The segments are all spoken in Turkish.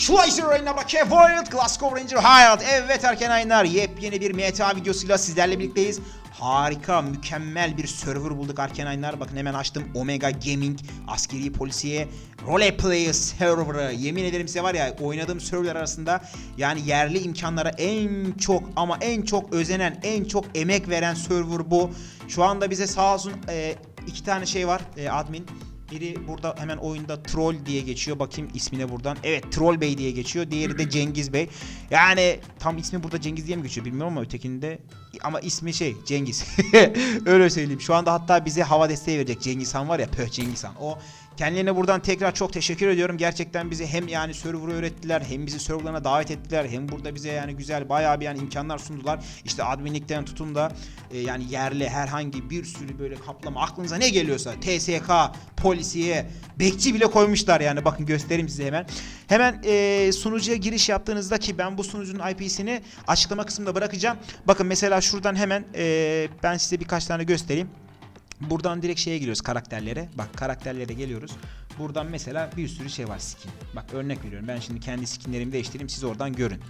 Schleicher oyununa bak. World Glasgow Ranger Hild. Evet erken ayınlar. Yepyeni bir MTA videosuyla sizlerle birlikteyiz. Harika, mükemmel bir server bulduk Arken Ayınlar. Bakın hemen açtım. Omega Gaming, askeri polisiye, roleplay server'ı. Yemin ederim size var ya oynadığım serverler arasında yani yerli imkanlara en çok ama en çok özenen, en çok emek veren server bu. Şu anda bize sağ olsun e, iki tane şey var e, admin. Biri burada hemen oyunda Troll diye geçiyor. Bakayım ismine buradan. Evet Troll Bey diye geçiyor. Diğeri de Cengiz Bey. Yani tam ismi burada Cengiz diye mi geçiyor bilmiyorum ama ötekinde ama ismi şey Cengiz. Öyle söyleyeyim. Şu anda hatta bize hava desteği verecek Cengiz Han var ya. Pöh Cengiz Han. O kendilerine buradan tekrar çok teşekkür ediyorum. Gerçekten bize hem yani server'ı öğrettiler hem bizi serverlarına davet ettiler. Hem burada bize yani güzel bayağı bir yani imkanlar sundular. İşte adminlikten tutun da e, yani yerli herhangi bir sürü böyle kaplama aklınıza ne geliyorsa TSK, polisiye, bekçi bile koymuşlar yani bakın göstereyim size hemen. Hemen e, sunucuya giriş yaptığınızda ki ben bu sunucunun IP'sini açıklama kısmında bırakacağım. Bakın mesela şuradan hemen e, ben size birkaç tane göstereyim. Buradan direkt şeye giriyoruz karakterlere. Bak karakterlere geliyoruz. Buradan mesela bir sürü şey var skin. Bak örnek veriyorum. Ben şimdi kendi skinlerimi değiştireyim. Siz oradan görün.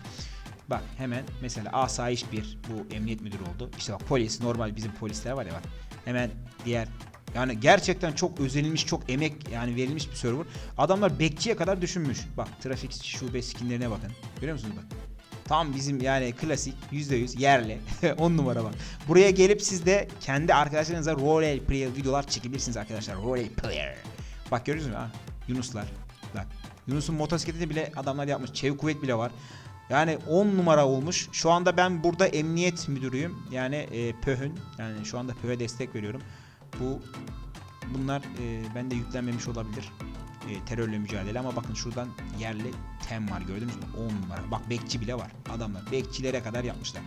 Bak hemen mesela asayiş bir bu emniyet müdürü oldu. İşte bak polis normal bizim polisler var ya bak. Hemen diğer yani gerçekten çok özenilmiş, çok emek yani verilmiş bir server. Adamlar bekçiye kadar düşünmüş. Bak trafik şube skinlerine bakın. Görüyor musunuz bak? Tam bizim yani klasik %100 yerli 10 numara bak. Buraya gelip siz de kendi arkadaşlarınızla role play videolar çekebilirsiniz arkadaşlar. Role player. Bak görüyoruz mu? Ha? Yunuslar. Bak. Yunus'un motosikletini bile adamlar yapmış. Çevik kuvvet bile var. Yani 10 numara olmuş. Şu anda ben burada emniyet müdürüyüm. Yani e, PÖH'ün. Yani şu anda PÖH'e destek veriyorum. Bu bunlar e, bende yüklenmemiş olabilir. E, terörle mücadele ama bakın şuradan yerli tem var gördünüz mü? 10 numara. Bak bekçi bile var. Adamlar bekçilere kadar yapmışlar.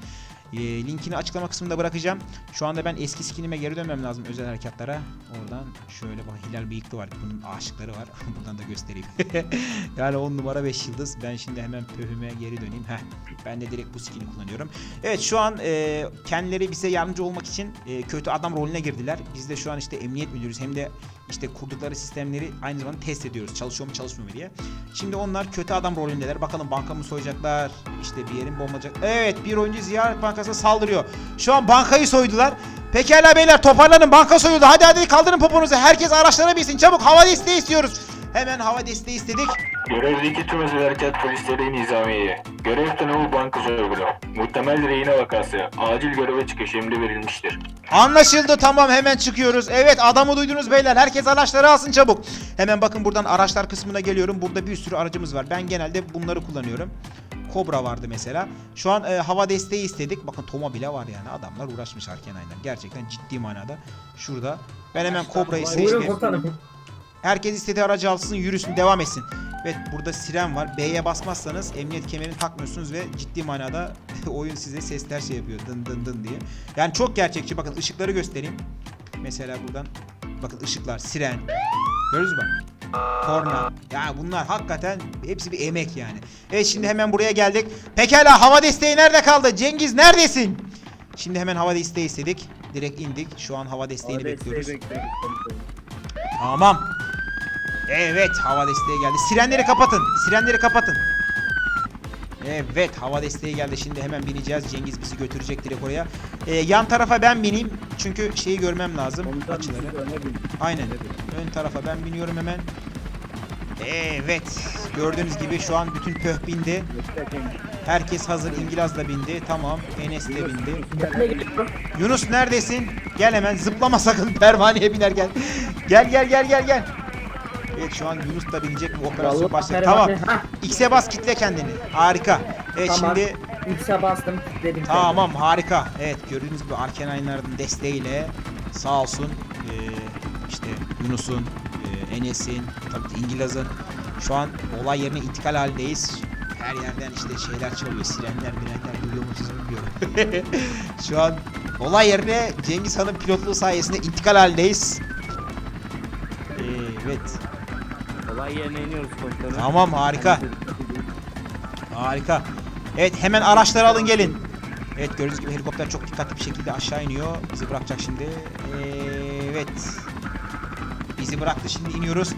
E, linkini açıklama kısmında bırakacağım. Şu anda ben eski skinime geri dönmem lazım özel harekatlara. Oradan şöyle bak Hilal Bıyıklı var. Bunun aşıkları var. Buradan da göstereyim. yani 10 numara 5 yıldız. Ben şimdi hemen pöhüme geri döneyim. Heh. Ben de direkt bu skin'i kullanıyorum. Evet şu an e, kendileri bize yardımcı olmak için e, kötü adam rolüne girdiler. Biz de şu an işte emniyet müdürüyüz. Hem de işte kurdukları sistemleri aynı zamanda test ediyoruz. Çalışıyor mu çalışmıyor mu diye. Şimdi onlar kötü adam rolündeler. Bakalım banka mı soyacaklar? İşte bir yerin bombacak. Evet bir oyuncu Ziyaret Bankası'na saldırıyor. Şu an bankayı soydular. Pekala beyler toparlanın banka soyuldu. Hadi hadi kaldırın poponuzu. Herkes araçlara binsin. Çabuk hava desteği istiyoruz. Hemen hava desteği istedik. Görevdeki tüm özel harekat polisleri nizamiye. Görev tanımı banka soygunu. Muhtemel rehine vakası. Acil göreve çıkış emri verilmiştir. Anlaşıldı tamam hemen çıkıyoruz. Evet adamı duydunuz beyler. Herkes araçları alsın çabuk. Hemen bakın buradan araçlar kısmına geliyorum. Burada bir sürü aracımız var. Ben genelde bunları kullanıyorum. Kobra vardı mesela. Şu an e, hava desteği istedik. Bakın Toma bile var yani. Adamlar uğraşmış arken aynen. Gerçekten ciddi manada. Şurada. Ben hemen Kobra'yı Buyurun seçtim. komutanım. Herkes istediği aracı alsın, yürüsün, devam etsin. Evet burada siren var. B'ye basmazsanız emniyet kemerini takmıyorsunuz ve ciddi manada oyun size sesler şey yapıyor. Dın dın dın diye. Yani çok gerçekçi. Bakın ışıkları göstereyim. Mesela buradan bakın ışıklar, siren. Görüyoruz mü? bak? Korna. Ya bunlar hakikaten hepsi bir emek yani. Evet şimdi hemen buraya geldik. Pekala hava desteği nerede kaldı? Cengiz neredesin? Şimdi hemen hava desteği istedik. Direkt indik. Şu an hava desteğini bekliyoruz. Tamam. Evet hava desteği geldi. Sirenleri kapatın. Sirenleri kapatın. Evet hava desteği geldi. Şimdi hemen bineceğiz. Cengiz bizi götürecek direkt oraya. Ee, yan tarafa ben bineyim. Çünkü şeyi görmem lazım. Açıları. Aynen. Ön tarafa ben biniyorum hemen. Evet. Gördüğünüz gibi şu an bütün pöh bindi. Herkes hazır. İngilaz da bindi. Tamam. Enes de bindi. Yunus neredesin? Gel hemen zıplama sakın pervaneye binerken. Gel gel gel gel gel. Evet şu an Yunus da binecek bu operasyon Vallahi başladı. Tamam. Hah. X'e bas kitle kendini. Harika. Evet Tamam. şimdi X'e bastım kilitledim. tamam harika. Evet gördüğünüz gibi Arken Aynar'ın desteğiyle sağ olsun eee, işte Yunus'un, eee, Enes'in, tabii ki İngiliz'in şu an olay yerine intikal halindeyiz. Her yerden işte şeyler çalıyor. Sirenler, mirenler duyuyor musunuz bilmiyorum. şu an olay yerine Cengiz Han'ın pilotluğu sayesinde intikal halindeyiz. Evet. Olay yerine iniyoruz komutanım. Tamam harika. Harika. Evet hemen araçları alın gelin. Evet gördüğünüz gibi helikopter çok dikkatli bir şekilde aşağı iniyor. Bizi bırakacak şimdi. Evet. Bizi bıraktı şimdi iniyoruz.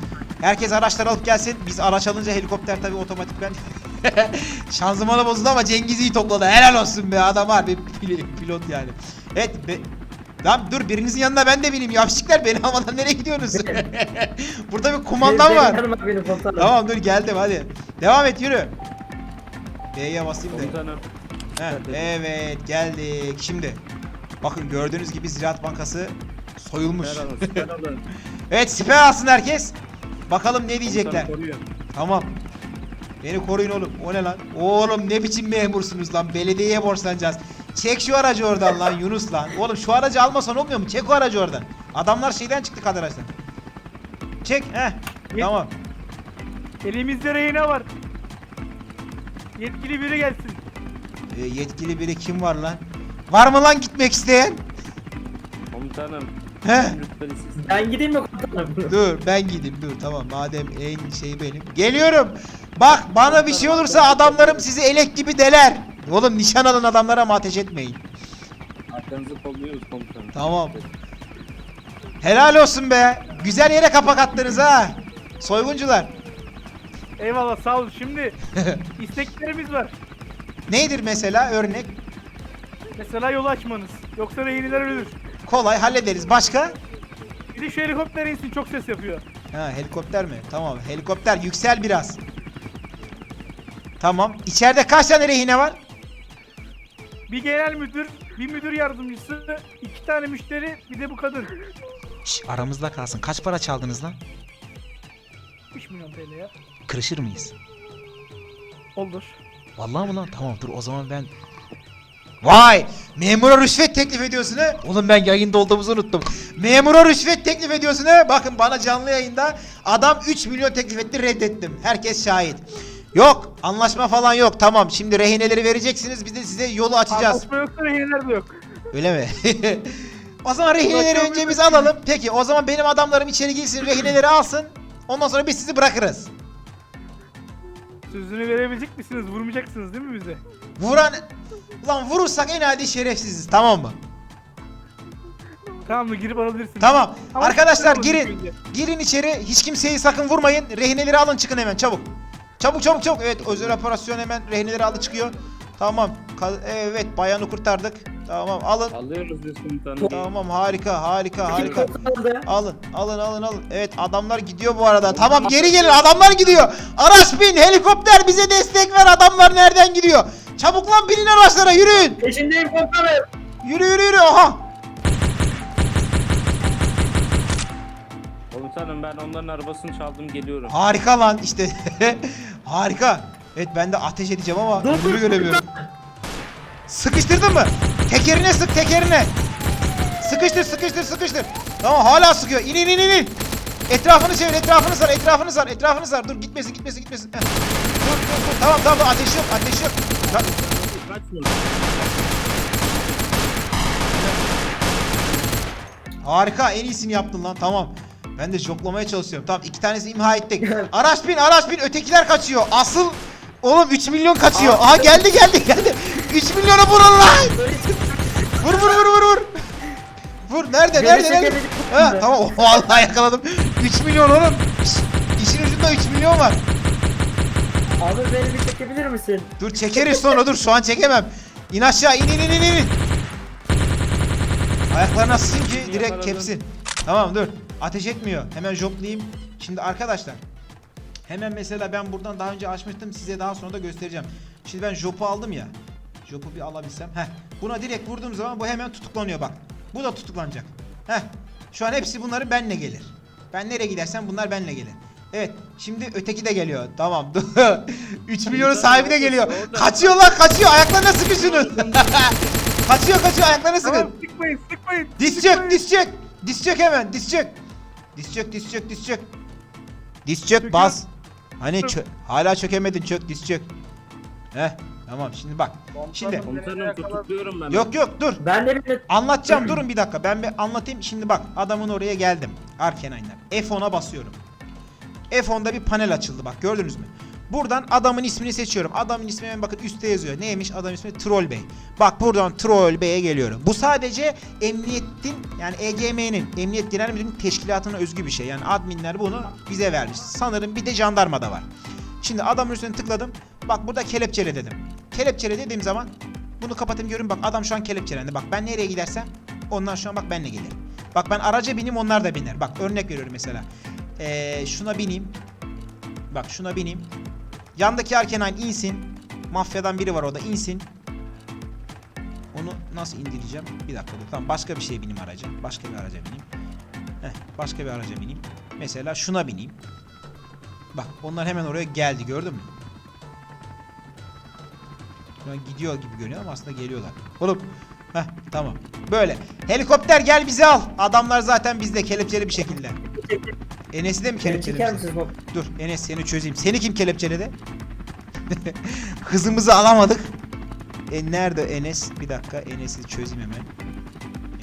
Herkes araçlar alıp gelsin. Biz araç alınca helikopter tabii otomatikmen şanzımanı bozuldu ama Cengiz iyi topladı. Helal olsun be adam var bir pil- pilot yani. Evet be... Lan dur birinizin yanına ben de bineyim. Yavşikler beni almadan nereye gidiyorsunuz? Burada bir kumandan var. benim. Tamam dur geldim hadi. Devam et yürü. B'ye basayım da. Heh, evet geldik. Şimdi bakın gördüğünüz gibi Ziraat Bankası soyulmuş. Evet siper alsın herkes. Bakalım ne diyecekler. Tamam. Beni koruyun oğlum. O ne lan? Oğlum ne biçim memursunuz lan? Belediyeye borçlanacağız. Çek şu aracı oradan lan Yunus lan. Oğlum şu aracı almasan olmuyor mu? Çek o aracı oradan. Adamlar şeyden çıktı kadrajdan. Çek. Heh. Tamam. Elimizde rehine var. Yetkili biri gelsin. Ee, yetkili biri kim var lan? Var mı lan gitmek isteyen? Komutanım. He? Lütfen siz. Ben gideyim mi komutanım? Dur ben gideyim dur tamam madem en şey benim. Geliyorum. Bak bana bir şey olursa adamlarım sizi elek gibi deler. Oğlum nişan alın adamlara ama ateş etmeyin. Arkanızı kolluyoruz komutanım. Tamam. Helal olsun be. Güzel yere kapak attınız ha. Soyguncular. Eyvallah sağ olun. Şimdi isteklerimiz var. Neydir mesela örnek? Mesela yolu açmanız. Yoksa rehineler ölür. Kolay hallederiz. Başka? Bir de şu helikopter insin çok ses yapıyor. Ha helikopter mi? Tamam helikopter yüksel biraz. Tamam. İçeride kaç tane rehine var? Bir genel müdür, bir müdür yardımcısı, iki tane müşteri, bir de bu kadın. Şş, aramızda kalsın. Kaç para çaldınız lan? 3 milyon TL ya. Kırışır mıyız? Olur. Vallahi mı lan? Tamam dur o zaman ben... Vay! Memura rüşvet teklif ediyorsun he? Oğlum ben yayında olduğumuzu unuttum. Memura rüşvet teklif ediyorsun he? Bakın bana canlı yayında adam 3 milyon teklif etti reddettim. Herkes şahit. Yok anlaşma falan yok tamam şimdi rehineleri vereceksiniz biz de size yolu açacağız. Anlaşma yoksa rehineler de yok. Öyle mi? o zaman rehineleri önce biz alalım. Peki o zaman benim adamlarım içeri girsin rehineleri alsın. Ondan sonra biz sizi bırakırız. Sözünü verebilecek misiniz? Vurmayacaksınız değil mi bize? Vuran... Ulan vurursak en adi şerefsiziz tamam mı? Tamam mı? Girip alabilirsiniz. Tamam. Ama Arkadaşlar girin. Girin içeri. Hiç kimseyi sakın vurmayın. Rehineleri alın çıkın hemen çabuk. Çabuk çabuk çabuk. Evet özel operasyon hemen rehineleri aldı çıkıyor. Tamam. Ka- evet bayanı kurtardık. Tamam alın. Alıyoruz biz komutanım. Tamam harika harika harika. Alın alın alın alın. Evet adamlar gidiyor bu arada. Tamam geri gelin adamlar gidiyor. Araç bin helikopter bize destek ver adamlar nereden gidiyor? Çabuk lan binin araçlara yürüyün. Peşindeyim komutanım. Yürü yürü yürü oha. Komutanım ben onların arabasını çaldım geliyorum. Harika lan işte. Harika. Evet ben de ateş edeceğim ama Dur, dur, göremiyorum. Sıkıştırdın mı? Tekerine sık tekerine. Sıkıştır sıkıştır sıkıştır. Tamam hala sıkıyor. İn in in in. Etrafını çevir etrafını sar etrafını sar etrafını sar. Dur gitmesin gitmesin gitmesin. Heh. Dur dur dur. Tamam tamam ateş yok ateş yok. Kaçmıyor. Harika en iyisini yaptın lan tamam. Ben de joklamaya çalışıyorum. Tamam iki tanesi imha ettik. Araç bin araç bin ötekiler kaçıyor. Asıl oğlum 3 milyon kaçıyor. Aha geldi geldi geldi. 3 milyonu vurun lan. Vur vur vur vur vur. Vur nerede nerede nerede? Ha, tamam oh, vallahi yakaladım. 3 milyon oğlum. İşin ucunda 3 milyon var. Abi beni bir çekebilir misin? Dur çekeriz sonra dur şu an çekemem. İn aşağı in in in in in. Ayaklarına sığın ki direkt kepsin. Tamam dur. Ateş etmiyor. Hemen joplayayım. Şimdi arkadaşlar. Hemen mesela ben buradan daha önce açmıştım. Size daha sonra da göstereceğim. Şimdi ben jopu aldım ya. Jopu bir alabilsem. Heh. Buna direkt vurduğum zaman bu hemen tutuklanıyor bak. Bu da tutuklanacak. Heh. Şu an hepsi bunların benle gelir. Ben nereye gidersem bunlar benle gelir. Evet. Şimdi öteki de geliyor. Tamam. 3 milyonun sahibi de geliyor. Kaçıyor lan kaçıyor. Ayaklarına sıkın şunu. kaçıyor kaçıyor ayaklarına sıkın. Tamam sıkmayın sıkmayın. Diz çök, diz çök. Diz çök hemen, diz çök. Diz çök, diz çök, diz çök. Diz çök, bas. Hani çö hala çökemedin, çök, diz çök. Heh, tamam şimdi bak. Şimdi Komutanım tutukluyorum ben. yok yok dur. Ben de bir Anlatacağım durun bir dakika. Ben bir anlatayım. Şimdi bak adamın oraya geldim. Arkenay'lar. F10'a basıyorum. F10'da bir panel açıldı bak gördünüz mü? Buradan adamın ismini seçiyorum. Adamın ismi hemen bakın üstte yazıyor. Neymiş? Adam ismi Troll Bey. Bak buradan Troll Bey'e geliyorum. Bu sadece emniyetin yani EGM'nin Emniyet Genel Müdürlüğü'nün teşkilatına özgü bir şey. Yani adminler bunu bize vermiş. Sanırım bir de jandarmada var. Şimdi adamın üstüne tıkladım. Bak burada kelepçele dedim. Kelepçele dediğim zaman bunu kapatayım görün bak adam şu an kelepçelendi. Bak ben nereye gidersem onlar şu an bak benle gelir. Bak ben araca bineyim onlar da biner. Bak örnek veriyorum mesela. Ee, şuna bineyim. Bak şuna bineyim. Yandaki Arkenine insin. Mafyadan biri var o da insin. Onu nasıl indireceğim? Bir dakika dur. Tamam başka bir şeye bineyim araca. Başka bir araca bineyim. Heh, başka bir araca bineyim. Mesela şuna bineyim. Bak onlar hemen oraya geldi gördün mü? Şu an gidiyor gibi görünüyor ama aslında geliyorlar. Oğlum. Heh tamam. Böyle. Helikopter gel bizi al. Adamlar zaten bizde kelepçeli bir şekilde. Enes'i de mi Beni misiniz? Dur Enes seni çözeyim. Seni kim kelepçeledi? Kızımızı alamadık. E nerede Enes? Bir dakika Enes'i çözeyim hemen.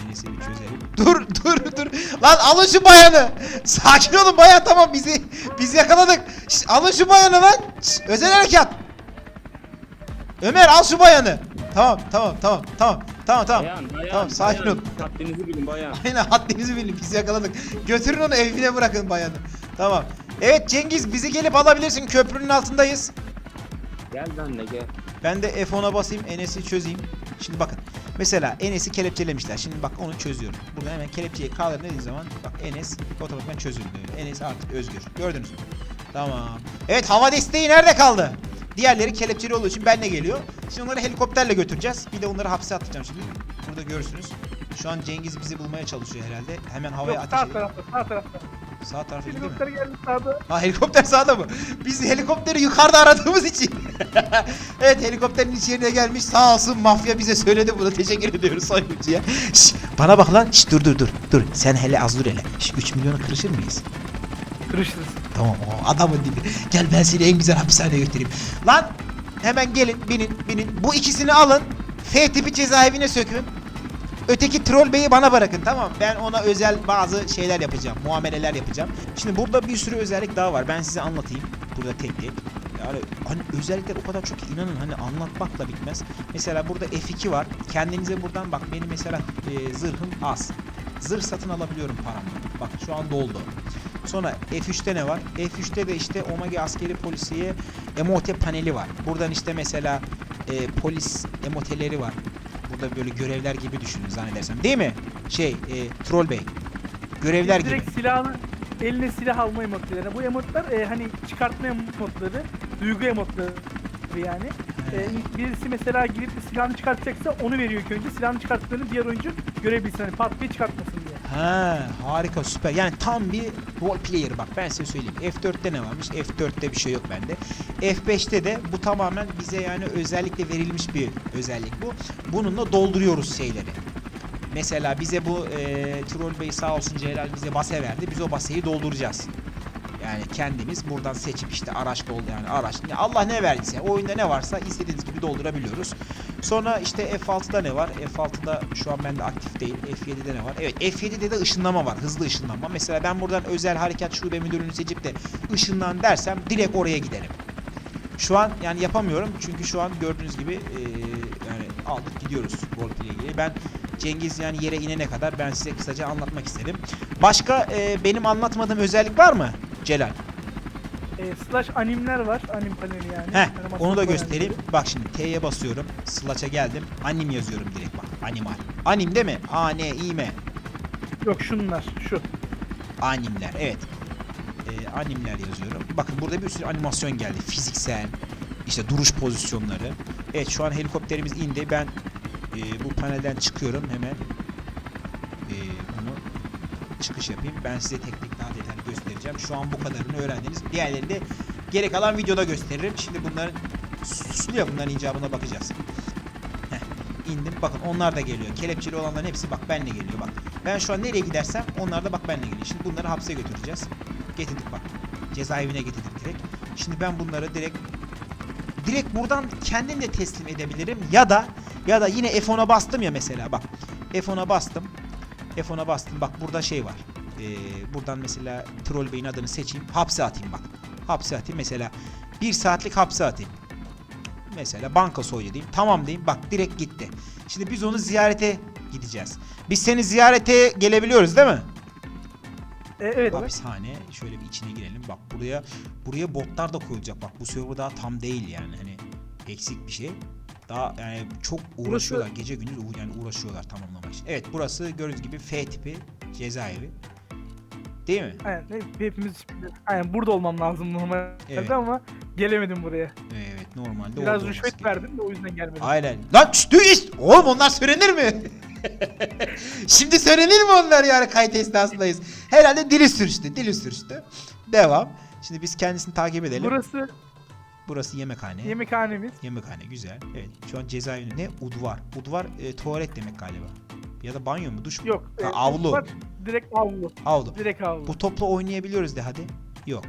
Enes'i bir çözelim. Dur dur dur. Lan alın şu bayanı. Sakin olun bayan tamam bizi biz yakaladık. Şşt, alın şu bayanı lan. Şşt, özel harekat. Ömer al şu bayanı. Tamam tamam tamam tamam. Tamam tamam. Bayan, bayan, Tamam sakin bayan. ol. Haddinizi bilin bayan. Aynen haddinizi bilin biz yakaladık. Götürün onu evine bırakın bayanı. Tamam. Evet Cengiz bizi gelip alabilirsin köprünün altındayız. Gel benle gel. Ben de F10'a basayım Enes'i çözeyim. Şimdi bakın. Mesela Enes'i kelepçelemişler. Şimdi bak onu çözüyorum. Burada hemen kelepçeyi kaldır dediğim zaman bak Enes otomatikman çözüldü. Enes artık özgür. Gördünüz mü? Tamam. Evet hava desteği nerede kaldı? Diğerleri kelepçeli olduğu için benle geliyor. Şimdi onları helikopterle götüreceğiz. Bir de onları hapse atacağım şimdi. Burada görürsünüz. Şu an Cengiz bizi bulmaya çalışıyor herhalde. Hemen havaya Yok ateş sağ ediyor. tarafta sağ tarafta. Sağ mu? Helikopter geldi sağda. Ha helikopter sağda mı? Biz helikopteri yukarıda aradığımız için. evet helikopterin içerine gelmiş. Sağ olsun mafya bize söyledi bunu. Teşekkür ediyoruz soyguncuya. Şş, bana bak lan. Şş, dur dur dur. Dur sen hele az dur hele. Şş, 3 milyonu kırışır mıyız? Kırışırız. Tamam o adamın dibi. Gel ben seni en güzel hapishaneye götüreyim. Lan hemen gelin binin binin. Bu ikisini alın. F tipi cezaevine sökün. Öteki troll beyi bana bırakın tamam? Ben ona özel bazı şeyler yapacağım. Muameleler yapacağım. Şimdi burada bir sürü özellik daha var. Ben size anlatayım. Burada tek tek. Yani hani özellikler o kadar çok inanın hani anlatmakla bitmez. Mesela burada F2 var. Kendinize buradan bak benim mesela e, zırhım az. Zırh satın alabiliyorum paramla. Bak şu an doldu. Sonra F3'te ne var? F3'te de işte Omega askeri polisiye emote paneli var. Buradan işte mesela e, polis emoteleri var. Burada böyle görevler gibi düşünün zannedersem. Değil mi? Şey, e, Troll Bey. Görevler gibi. Direkt silahını eline silah alma emotları. Bu emotlar e, hani çıkartma emotları, duygu emotları yani. E, birisi mesela girip silahını çıkartacaksa onu veriyor ilk önce. Silahını çıkarttığını diğer oyuncu görebilsin. Hani pat diye çıkartmasın Ha, harika süper. Yani tam bir role player bak ben size söyleyeyim. F4'te ne varmış? F4'te bir şey yok bende. F5'te de bu tamamen bize yani özellikle verilmiş bir özellik bu. Bununla dolduruyoruz şeyleri. Mesela bize bu e, Troll Bey sağ olsun Celal bize base verdi. Biz o baseyi dolduracağız. Yani kendimiz buradan seçip işte araç doldu yani araç. Allah ne verdiyse oyunda ne varsa istediğiniz gibi doldurabiliyoruz. Sonra işte F6'da ne var? F6'da şu an bende aktif değil. F7'de ne var? Evet F7'de de ışınlama var. Hızlı ışınlanma. Mesela ben buradan özel harekat şube müdürünü seçip de ışınlan dersem direkt oraya giderim. Şu an yani yapamıyorum çünkü şu an gördüğünüz gibi eee, yani aldık gidiyoruz roleplay ile ilgili. Ben Cengiz yani yere inene kadar ben size kısaca anlatmak istedim. Başka eee, benim anlatmadığım özellik var mı Celal? E, slash animler var. Anim paneli yani. Heh, Animasyon onu da göstereyim. Bak şimdi T'ye basıyorum. Slaç'a geldim. Anim yazıyorum direkt bak. Animal. Anim değil mi? A, N, I, M. Yok şunlar. Şu. Animler. Evet. Ee, animler yazıyorum. Bakın burada bir sürü animasyon geldi. Fiziksel. işte duruş pozisyonları. Evet şu an helikopterimiz indi. Ben e, bu panelden çıkıyorum hemen. E, bunu çıkış yapayım. Ben size tek tek daha detaylı göstereceğim. Şu an bu kadarını öğrendiniz. Diğerlerini de gerek kalan videoda gösteririm. Şimdi bunların suslu ya bunların icabına bakacağız. Heh, indim. Bakın onlar da geliyor. Kelepçeli olanların hepsi bak benle geliyor bak. Ben şu an nereye gidersem onlar da bak benle geliyor. Şimdi bunları hapse götüreceğiz. Getirdik bak. Cezaevine getirdik direkt. Şimdi ben bunları direkt direkt buradan kendim de teslim edebilirim ya da ya da yine F10'a bastım ya mesela bak. F10'a bastım. F10'a bastım. Bak burada şey var. Ee, buradan mesela Troll Bey'in adını seçeyim. Hapse atayım bak. Hapse atayım mesela Bir saatlik hapse atayım. Mesela banka soydu diyeyim. Tamam diyeyim. Bak direkt gitti. Şimdi biz onu ziyarete gideceğiz. Biz seni ziyarete gelebiliyoruz değil mi? E, evet. Hapishane. Şöyle bir içine girelim. Bak buraya buraya botlar da koyulacak. Bak bu server daha tam değil yani. Hani eksik bir şey. Daha yani çok uğraşıyorlar. Gece gündüz yani uğraşıyorlar tamamlamak için. Evet burası gördüğünüz gibi F tipi cezaevi. Değil mi? Aynen, hep- hepimiz aynen burada olmam lazım normalde Evet. ama gelemedim buraya. Evet normalde Biraz olması rüşvet gerekiyor. verdim de o yüzden gelmedim. Aynen. Lan şşt, şşt! Oğlum onlar söylenir mi? Şimdi söylenir mi onlar yani kayıt esnasındayız? Herhalde dili sürçtü. Dili sürçtü. Devam. Şimdi biz kendisini takip edelim. Burası Burası yemekhane. yemekhanemiz. Yemekhane güzel. Evet şu an cezaevinde ne? Udvar. Udvar e, tuvalet demek galiba. Ya da banyo mu? Duş mu? Yok. Ha, e, avlu. var, Direkt avlu. Avlu. Direkt avlu. Bu topla oynayabiliyoruz de hadi. Yok.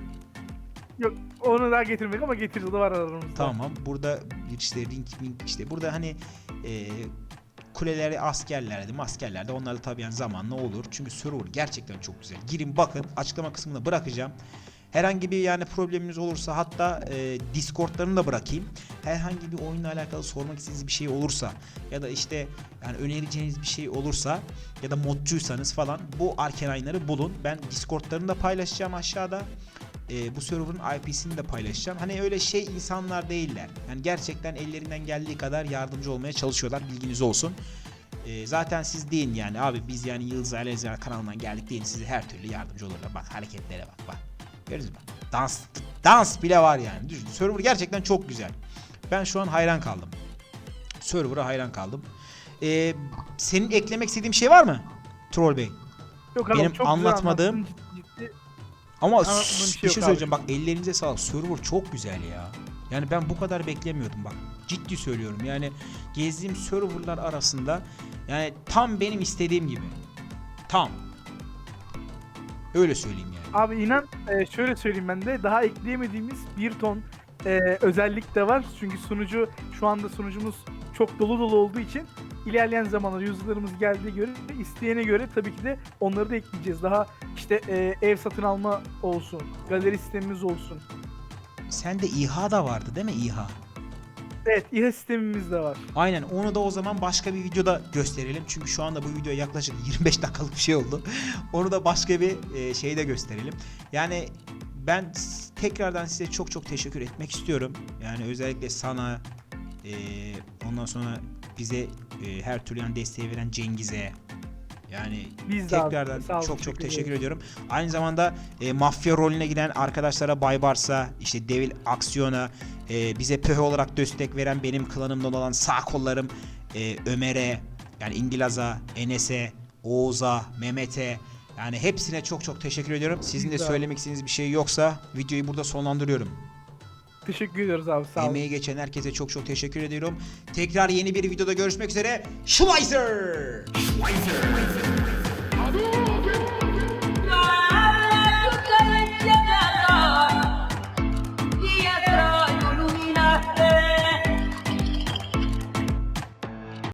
Yok onu daha getirmedik ama getirdi var aramızda. Tamam. Burada işte ring ring işte burada hani e, kuleleri askerlerdi, askerlerde onlar da tabii yani zamanla olur. Çünkü server gerçekten çok güzel. Girin bakın açıklama kısmına bırakacağım. Herhangi bir yani probleminiz olursa hatta e, Discord'larını da bırakayım. Herhangi bir oyunla alakalı sormak istediğiniz bir şey olursa ya da işte yani önereceğiniz bir şey olursa ya da modcuysanız falan bu Arcanine'ları bulun. Ben Discord'larını da paylaşacağım aşağıda. E, bu server'ın IP'sini de paylaşacağım. Hani öyle şey insanlar değiller. Yani gerçekten ellerinden geldiği kadar yardımcı olmaya çalışıyorlar. Bilginiz olsun. E, zaten siz deyin yani abi biz yani Yıldız Alezya kanalından geldik deyin size her türlü yardımcı olurlar. Bak hareketlere bak bak. Mü? Dans, dans bile var yani. Düşün. Server gerçekten çok güzel. Ben şu an hayran kaldım. Server'a hayran kaldım. E, senin eklemek istediğin bir şey var mı? Troll Bey. Yok abi, benim çok anlatmadığım-. Ama bir şey şey, abi. söyleyeceğim bak ellerinize sağlık. Server çok güzel ya. Yani ben bu kadar beklemiyordum bak. Ciddi söylüyorum. Yani gezdiğim serverlar arasında yani tam benim istediğim gibi. Tam. Öyle söyleyeyim. Abi inan e, şöyle söyleyeyim ben de daha ekleyemediğimiz bir ton e, özellik de var. Çünkü sunucu şu anda sunucumuz çok dolu dolu olduğu için ilerleyen zamanlarda user'larımız geldiği göre isteyene göre tabii ki de onları da ekleyeceğiz. Daha işte e, ev satın alma olsun, galeri sistemimiz olsun. Sende İHA da vardı değil mi İHA? Evet, İHA sistemimiz de var. Aynen onu da o zaman başka bir videoda gösterelim. Çünkü şu anda bu video yaklaşık 25 dakikalık bir şey oldu. onu da başka bir e, şeyde gösterelim. Yani ben tekrardan size çok çok teşekkür etmek istiyorum. Yani özellikle sana e, ondan sonra bize e, her türlü yani desteği veren Cengiz'e yani Biz de abi, tekrardan sağ olun, çok çok teşekkür ediyorum. Aynı zamanda e, mafya rolüne giden arkadaşlara Baybars'a, işte Devil Aksiyon'a, e, bize pöh olarak destek veren benim klanımdan olan sağ kollarım e, Ömer'e, yani İngilaz'a, Enes'e, Oğuz'a, Mehmet'e yani hepsine çok çok teşekkür ediyorum. Sizin de abi. söylemek istediğiniz bir şey yoksa videoyu burada sonlandırıyorum. Teşekkür ediyoruz abi sağ olun. Emeği geçen herkese çok çok teşekkür ediyorum. Tekrar yeni bir videoda görüşmek üzere. Schweizer! Hadouken!